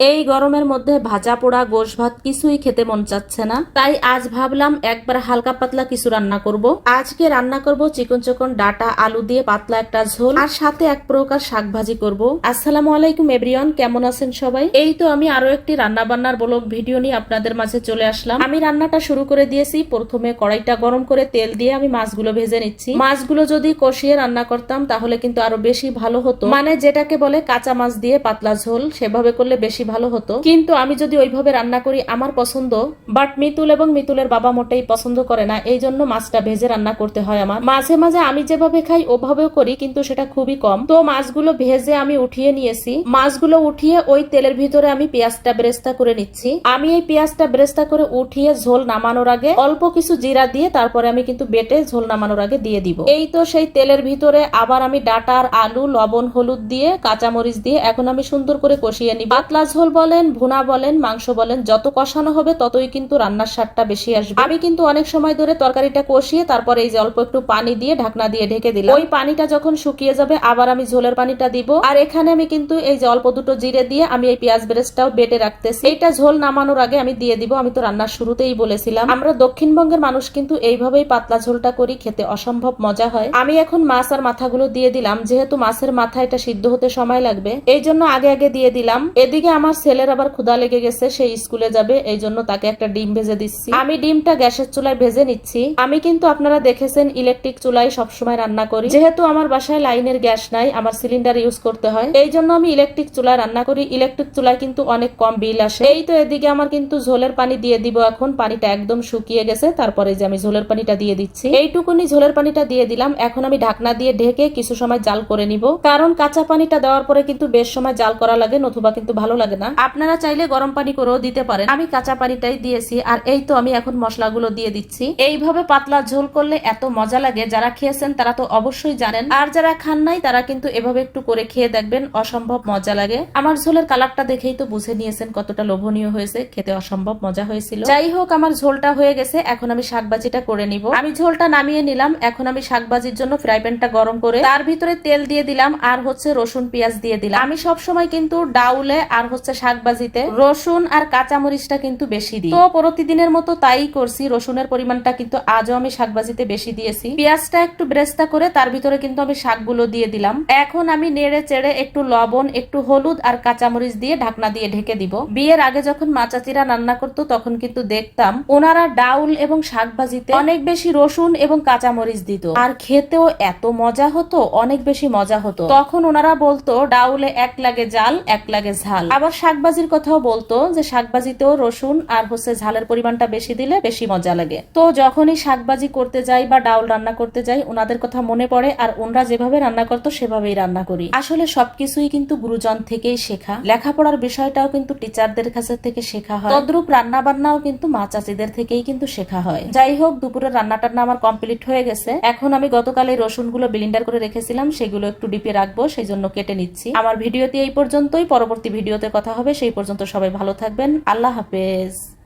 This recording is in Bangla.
এই গরমের মধ্যে ভাজা পোড়া, গোশ ভাত কিছুই খেতে মন চাচ্ছে না। তাই আজ ভাবলাম একবার হালকা পাতলা কিছু রান্না করব। আজকে রান্না করব চিকন চিকন ডাটা, আলু দিয়ে পাতলা একটা ঝোল, আর সাথে এক প্রকার শাক ভাজি করব। আসসালামু আলাইকুম, এভরিওয়ান, কেমন আছেন সবাই? এই তো আমি আরও একটি রান্না বান্নার ব্লগ ভিডিও নিয়ে আপনাদের মাঝে চলে আসলাম। আমি রান্নাটা শুরু করে দিয়েছি। প্রথমে কড়াইটা গরম করে তেল দিয়ে আমি মাছগুলো ভেজে নিচ্ছি। মাছগুলো যদি কষিয়ে রান্না করতাম, তাহলে কিন্তু আরও বেশি ভালো হতো। মানে যেটাকে বলে কাঁচা মাছ দিয়ে পাতলা ঝোল, সেভাবে করলে বেশি ভালো হতো। কিন্তু আমি যদি ওইভাবে রান্না করি, আমার পছন্দ। বাট মিতুল এবং মিতুলের বাবা মোটেই পছন্দ করে না। এই জন্য মাছটা ভেজে রান্না করতে হয় আমার। মাঝে মাঝে আমি যেভাবে খাই, ওভাবেও করি, কিন্তু সেটা খুবই কম। তো মাছগুলো ভেজে আমি উঠিয়ে নিয়েছি। মাছগুলো উঠিয়ে ওই তেলের ভিতরে আমি পেঁয়াজটা বেরেস্তা করে নিচ্ছি। আমি এই পেঁয়াজটা বেরেস্তা করে উঠিয়ে ঝোল নামানোর আগে অল্প কিছু জিরা দিয়ে তারপরে আমি কিন্তু বেটে ঝোল নামানোর আগে দিয়ে দিব। এই তো সেই তেলের ভিতরে আবার আমি ডাটার আলু, লবণ, হলুদ দিয়ে, কাঁচামরিচ দিয়ে এখন আমি সুন্দর করে কষিয়ে নিই পাতলা ঝোল বলেন, ভুনা বলেন, মাংস বলেন, যত কষানো হবে ততই কিন্তু রান্নার স্বাদটা বেশি আসবে। আমি কিন্তু অনেক সময় ধরে তরকারিটা কষিয়ে তারপরে এই যে অল্প একটু পানি দিয়ে ঢাকনা দিয়ে ঢেকে দিলাম। ওই পানিটা যখন শুকিয়ে যাবে, আবার আমি ঝোলের পানিটা দিব। আর এখানে আমি কিন্তু এই যে অল্প দুটো জিরে দিয়ে আমি এই পেঁয়াজ বেরেস্তাও বেটে রাখতেছি। এইটা ঝোল নামানোর আগে আমি দিয়ে দিব, আমি তো রান্নার শুরুতেই বলেছিলাম। আমরা দক্ষিণবঙ্গের মানুষ কিন্তু এইভাবেই পাতলা ঝোলটা করি, খেতে অসম্ভব মজা হয়। আমি এখন মাছ আর মাথাগুলো দিয়ে দিলাম, যেহেতু মাছের মাথা এটা সিদ্ধ হতে সময় লাগবে এই জন্য আগে আগে দিয়ে দিলাম। এদিকে আমার ছেলের আবার ক্ষুধা লেগে গেছে, সে স্কুলে যাবে, এই জন্য তাকে একটা ডিম ভেজে দিচ্ছি। আমি ডিমটা গ্যাসের চুলায় ভেজে নিচ্ছি। আমি কিন্তু আপনারা দেখেছেন, ইলেকট্রিক চুলায় সবসময় রান্না করি। যেহেতু আমার বাসায় লাইনের গ্যাস নাই, আমার সিলিন্ডার ইউজ করতে হয়। এই জন্য আমি ইলেকট্রিক চুলায় রান্না করি। ইলেকট্রিক চুলায় কিন্তু অনেক কম বিল আসে। এই তো এদিকে আমার কিন্তু ঝোলের পানি দিয়ে দিব এখন। পানিটা একদম শুকিয়ে গেছে, তারপরে যে আমি ঝোলের পানিটা দিয়ে দিচ্ছি। এইটুকুনি ঝোলের পানিটা দিয়ে দিলাম। এখন আমি ঢাকনা দিয়ে ঢেকে কিছু সময় জাল করে নিব। কারণ কাঁচা পানিটা দেওয়ার পরে কিন্তু বেশ সময় জাল করা লাগে, নতুবা কিন্তু ভালো লাগে না। আপনারা চাইলে গরম পানি করেও দিতে পারেন। আমি কাঁচা পানিটাই দিয়েছি আর এই তো আমি এখন মশলাগুলো দিয়ে দিচ্ছি। এইভাবে পাতলা ঝোল করলে এত মজা লাগে। যারা খেয়েছেন তারা তো অবশ্যই জানেন। আর যারা খান নাই তারা কিন্তু এভাবে একটু করে খেয়ে দেখবেন, অসম্ভব মজা লাগে। আমার ঝোলের কালারটা দেখেই তো বুঝে নিয়েছেন কতটা লোভনীয় হয়েছে। খেতে অসম্ভব মজা হয়েছিল। যাই হোক, আমার ঝোলটা হয়ে গেছে। এখন আমি শাকবাজিটা করে নিব। আমি ঝোলটা নামিয়ে নিলাম। এখন আমি শাকবাজির জন্য ফ্রাই প্যানটা গরম করে তার ভিতরে তেল দিয়ে দিলাম আর হচ্ছে রসুন পেঁয়াজ দিয়ে দিলাম। আমি সব সময় কিন্তু ডাউলে আর হচ্ছে শাকবাজিতে। রসুন আর কাঁচামরিচটা কিন্তু বেশি দিই। তো প্রতিদিনের মতো তাই করছি রসুনের পরিমাণটা কিন্তু আজও আমি শাকবাজিতে বেশি দিয়েছি। পেঁয়াজটা একটু ব্রেস্তা করে তার ভিতরে কিন্তু আমি শাকগুলো দিয়ে দিলাম। এখন আমি নেড়ে চেড়ে একটু লবণ একটু হলুদ আর কাঁচামরিচ দিয়ে ঢাকনা দিয়ে ঢেকে দিব। বিয়ের আগে যখন মা চাচিরা রান্না করতো তখন কিন্তু দেখতাম ওনারা ডাউল এবং শাকভাজিতে অনেক বেশি রসুন এবং কাঁচামরিচ দিত। আর খেতেও এত মজা হতো অনেক বেশি মজা হতো। তখন ওনারা বলতো ডাউলে এক লাগে জাল এক লাগে ঝাল। আবার শাকবাজির কথাও বলতো যে শাকবাজিতেও রসুন আর হচ্ছে ঝালের পরিমাণটা বেশি দিলে বেশি মজা লাগে। তো যখনই শাকবাজি করতে যাই বা ডাউল রান্না করতে যাই ওনাদের কথা মনে পড়ে আর ওনরা যেভাবে রান্না করতো, সেভাবেই রান্না করি। আসলে সবকিছুই কিন্তু গুরুজন থেকেই শেখা। লেখাপড়ার বিষয়টাও কিন্তু টিচারদের কাছে থেকে শেখা হয়। তদ্রুপ রান্না বান্নাও কিন্তু মা চাচিদের থেকেই কিন্তু শেখা হয়। যাই হোক, দুপুরের রান্না টান্না আমার কমপ্লিট হয়ে গেছে। এখন আমি গতকাল এই রসুনগুলো ব্লিন্ডার করে রেখেছিলাম, সেগুলো একটু ডিপে রাখব, সেই জন্য কেটে নিচ্ছি। আমার ভিডিওতে এই পর্যন্তই। পরবর্তী ভিডিওতে কথা হবে সেই পর্যন্ত সবাই ভালো থাকবেন। আল্লাহ হাফেজ।